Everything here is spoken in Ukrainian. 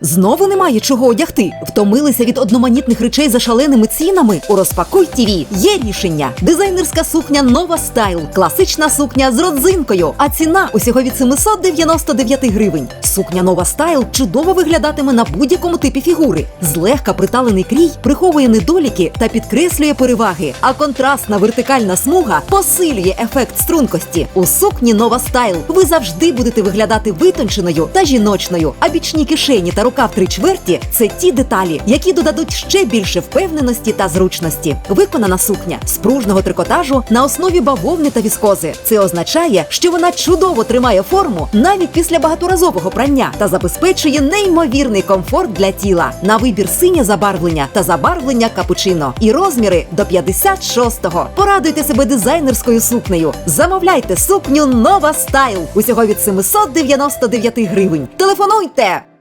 Знову немає чого одягти. Втомилися від одноманітних речей за шаленими цінами. У розпакуй ТІВІ є рішення. Дизайнерська сукня Нова Стайл, класична сукня з родзинкою. А ціна усього від 799 гривень. Сукня Нова Стайл чудово виглядатиме на будь-якому типі фігури. Злегка приталений крій приховує недоліки та підкреслює переваги. А контрастна вертикальна смуга посилює ефект стрункості. У сукні Нова Стайл ви завжди будете виглядати витонченою та жіночною. А бічні кишені та рукав три чверті це ті деталі, які додадуть ще більше впевненості та зручності. Виконана сукня з пружного трикотажу на основі бавовни та віскози. Це означає, що вона чудово тримає форму навіть після багаторазового прання та забезпечує неймовірний комфорт для тіла. На вибір синє забарвлення та забарвлення капучино і розміри до 56-го. Порадуйте себе дизайнерською сукнею. Замовляйте сукню Нова Стайл усього від 799 гривень. Телефонуйте!